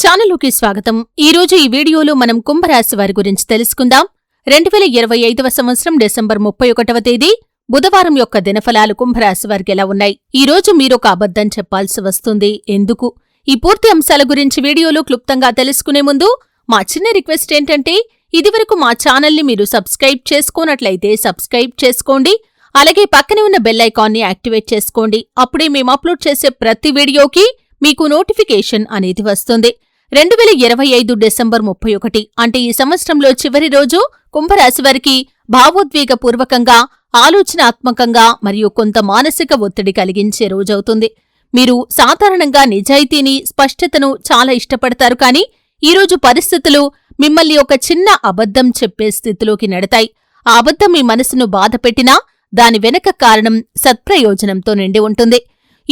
ఛానల్లోకి స్వాగతం. ఈ రోజు ఈ వీడియోలో మనం కుంభరాశి వారి గురించి తెలుసుకుందాం. రెండు వేల ఇరవై ఐదవ సంవత్సరం డిసెంబర్ ముప్పై ఒకటవ తేదీ బుధవారం యొక్క దినఫలాలు కుంభరాశి వారికి ఎలా ఉన్నాయి? ఈ రోజు మీరొక అబద్ధం చెప్పాల్సి వస్తుంది. ఎందుకు? ఈ పూర్తి అంశాల గురించి వీడియోలో క్లుప్తంగా తెలుసుకునే ముందు మా చిన్న రిక్వెస్ట్ ఏంటంటే ఇదివరకు మా ఛానల్ని మీరు సబ్స్క్రైబ్ చేసుకోనట్లయితే సబ్స్క్రైబ్ చేసుకోండి. అలాగే పక్కనే ఉన్న బెల్ ఐకాన్ని యాక్టివేట్ చేసుకోండి. అప్పుడే మేము అప్లోడ్ చేసే ప్రతి వీడియోకి మీకు నోటిఫికేషన్ అనేది వస్తుంది. రెండు వేల ఇరవై ఐదు డిసెంబర్ ముప్పై ఒకటి అంటే ఈ సంవత్సరంలో చివరి రోజు కుంభరాశి వారికి భావోద్వేగపూర్వకంగా ఆలోచనాత్మకంగా మరియు కొంత మానసిక ఒత్తిడి కలిగించే రోజవుతుంది. మీరు సాధారణంగా నిజాయితీని స్పష్టతను చాలా ఇష్టపడతారు కానీ ఈరోజు పరిస్థితులు మిమ్మల్ని ఒక చిన్న అబద్ధం చెప్పే స్థితిలోకి నెడతాయి. ఆ అబద్ధం మీ మనసును బాధపెట్టినా దాని వెనక కారణం సత్ప్రయోజనంతో నిండి ఉంటుంది.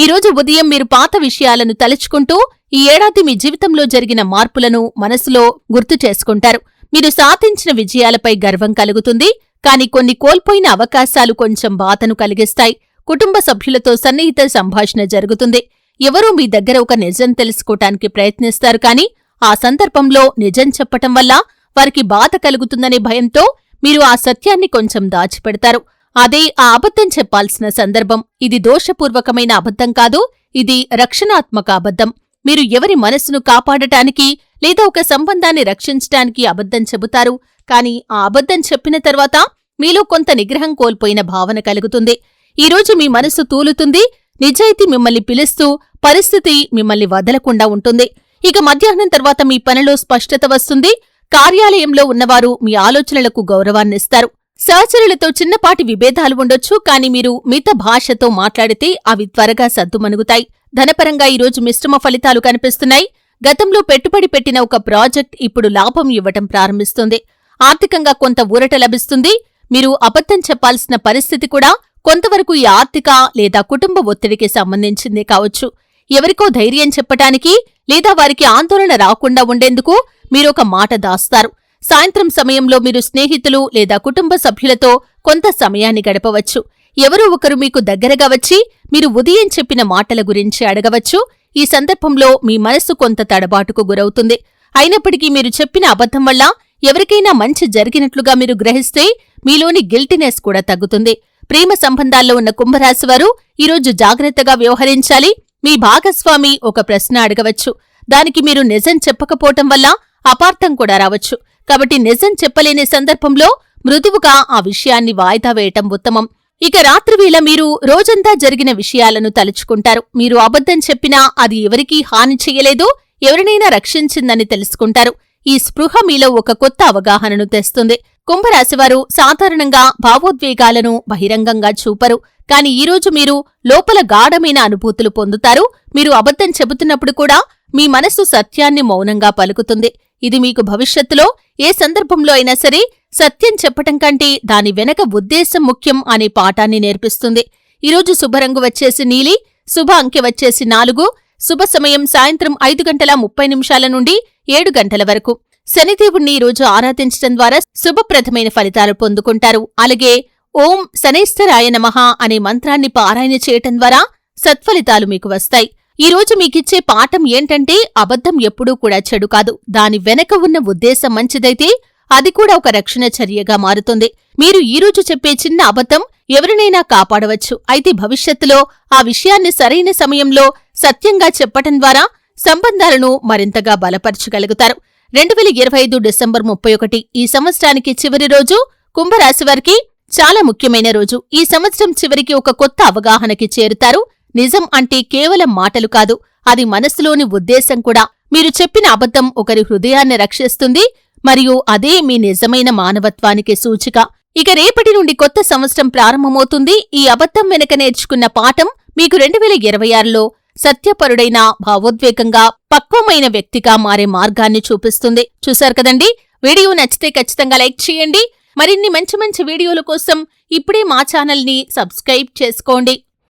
ఈరోజు ఉదయం మీరు పాత విషయాలను తలుచుకుంటూ ఈ ఏడాది మీ జీవితంలో జరిగిన మార్పులను మనసులో గుర్తు చేసుకుంటారు. మీరు సాధించిన విజయాలపై గర్వం కలుగుతుంది. కాని కొన్ని కోల్పోయిన అవకాశాలు కొంచెం బాధను కలిగిస్తాయి. కుటుంబ సభ్యులతో సన్నిహిత సంభాషణ జరుగుతుంది. ఎవరూ మీ దగ్గర ఒక నిజం తెలుసుకోటానికి ప్రయత్నిస్తారు. కాని ఆ సందర్భంలో నిజం చెప్పటం వల్ల వారికి బాధ కలుగుతుందనే భయంతో మీరు ఆ సత్యాన్ని కొంచెం దాచిపెడతారు. అదే ఆ అబద్ధం చెప్పాల్సిన సందర్భం. ఇది దోషపూర్వకమైన అబద్ధం కాదు ఇది రక్షణాత్మక అబద్ధం. మీరు ఎవరి మనస్సును కాపాడటానికి లేదా ఒక సంబంధాన్ని రక్షించటానికి అబద్ధం చెబుతారు. కాని ఆ అబద్ధం చెప్పిన తర్వాత మీలో కొంత నిగ్రహం కోల్పోయిన భావన కలుగుతుంది. ఈరోజు మీ మనస్సు తూలుతుంది నిజాయితీ మిమ్మల్ని పిలుస్తూ పరిస్థితి మిమ్మల్ని వదలకుండా ఉంటుంది. ఇక మధ్యాహ్నం తర్వాత మీ పనిలో స్పష్టత వస్తుంది కార్యాలయంలో ఉన్నవారు మీ ఆలోచనలకు గౌరవాన్నిస్తారు. సహచరులతో చిన్నపాటి విభేదాలు ఉండొచ్చు కాని మీరు మిత భాషతో మాట్లాడితే అవి త్వరగా సద్దుమణుగుతాయి. ధనపరంగా ఈరోజు మిశ్రమ ఫలితాలు కనిపిస్తున్నాయి. గతంలో పెట్టుబడి పెట్టిన ఒక ప్రాజెక్ట్ ఇప్పుడు లాభం ఇవ్వటం ప్రారంభిస్తుంది. ఆర్థికంగా కొంత ఊరట లభిస్తుంది. మీరు అబద్ధం చెప్పాల్సిన పరిస్థితి కూడా కొంతవరకు ఈ ఆర్థిక లేదా కుటుంబ ఒత్తిడికి సంబంధించిందే కావచ్చు. ఎవరికో ధైర్యం చెప్పటానికి లేదా వారికి ఆందోళన రాకుండా ఉండేందుకు మీరొక మాట దాస్తారు. సాయంత్రం సమయంలో మీరు స్నేహితులు లేదా కుటుంబ సభ్యులతో కొంత సమయాన్ని గడపవచ్చు. ఎవరో ఒకరు మీకు దగ్గరగా వచ్చి మీరు ఉదయం చెప్పిన మాటల గురించి అడగవచ్చు. ఈ సందర్భంలో మీ మనస్సు కొంత తడబాటుకు గురవుతుంది. అయినప్పటికీ మీరు చెప్పిన అబద్ధం వల్ల ఎవరికైనా మంచి జరిగినట్లుగా మీరు గ్రహిస్తే మీలోని గిల్టినెస్ కూడా తగ్గుతుంది. ప్రేమ సంబంధాల్లో ఉన్న కుంభరాశివారు ఈరోజు జాగ్రత్తగా వ్యవహరించాలి. మీ భాగస్వామి ఒక ప్రశ్న అడగవచ్చు. దానికి మీరు నిజం చెప్పకపోవటం వల్ల అపార్థం కూడా రావచ్చు. కాబట్టి నిజం చెప్పలేని సందర్భంలో మృదువుగా ఆ విషయాన్ని వాయిదా వేయటం ఉత్తమం. ఇక రాత్రివేళ మీరు రోజంతా జరిగిన విషయాలను తలుచుకుంటారు. మీరు అబద్ధం చెప్పినా అది ఎవరికీ హాని చెయ్యలేదు ఎవరినైనా రక్షించిందని తెలుసుకుంటారు. ఈ స్పృహ మీలో ఒక కొత్త అవగాహనను తెస్తుంది. కుంభరాశివారు సాధారణంగా భావోద్వేగాలను బహిరంగంగా చూపరు. కాని ఈరోజు మీరు లోపల గాఢమైన అనుభూతులు పొందుతారు. మీరు అబద్ధం చెబుతున్నప్పుడు కూడా మీ మనస్సు సత్యాన్ని మౌనంగా పలుకుతుంది. ఇది మీకు భవిష్యత్తులో ఏ సందర్భంలో అయినా సరే సత్యం చెప్పటం కంటే దాని వెనక ఉద్దేశం ముఖ్యం అనే పాఠాన్ని నేర్పిస్తుంది. ఈరోజు శుభరంగు వచ్చేసి నీలి శుభ అంకె వచ్చేసి నాలుగు శుభ సమయం సాయంత్రం ఐదు గంటల ముప్పై నిమిషాల నుండి ఏడు గంటల వరకు. శనిదేవుణ్ణి ఈరోజు ఆరాధించడం ద్వారా శుభప్రదమైన ఫలితాలు పొందుకుంటారు. అలాగే ఓం శనేశ్వరాయ నమః అనే మంత్రాన్ని పారాయణ చేయటం ద్వారా సత్ఫలితాలు మీకు వస్తాయి. ఈ రోజు మీకిచ్చే పాఠం ఏంటంటే అబద్ధం ఎప్పుడూ కూడా చెడు కాదు. దాని వెనక ఉన్న ఉద్దేశం మంచిదైతే అది కూడా ఒక రక్షణ చర్యగా మారుతుంది. మీరు ఈరోజు చెప్పే చిన్న అబద్ధం ఎవరినైనా కాపాడవచ్చు. అయితే భవిష్యత్తులో ఆ విషయాన్ని సరైన సమయంలో సత్యంగా చెప్పటం ద్వారా సంబంధాలను మరింతగా బలపరచగలుగుతారు. రెండు వేల ఇరవై ఐదు డిసెంబర్ ముప్పై ఒకటి ఈ సంవత్సరానికి చివరి రోజు కుంభరాశి వారికి చాలా ముఖ్యమైన రోజు. ఈ సంవత్సరం చివరికి ఒక కొత్త అవగాహనకి చేరుతారు. నిజం అంటే కేవలం మాటలు కాదు అది మనస్సులోని ఉద్దేశం కూడా. మీరు చెప్పిన అబద్ధం ఒకరి హృదయాన్ని రక్షిస్తుంది మరియు అదే మీ నిజమైన మానవత్వానికి సూచిక. ఇక రేపటి నుండి కొత్త సంవత్సరం ప్రారంభమవుతుంది. ఈ అబద్ధం వెనక నేర్చుకున్న పాఠం మీకు రెండు వేల ఇరవై ఆరులో సత్యపరుడైన భావోద్వేగంగా పక్వమైన వ్యక్తిగా మారే మార్గాన్ని చూపిస్తుంది. చూశారు కదండి? వీడియో నచ్చితే ఖచ్చితంగా లైక్ చేయండి. మరిన్ని మంచి మంచి వీడియోల కోసం ఇప్పుడే మా ఛానల్ని సబ్స్క్రైబ్ చేసుకోండి.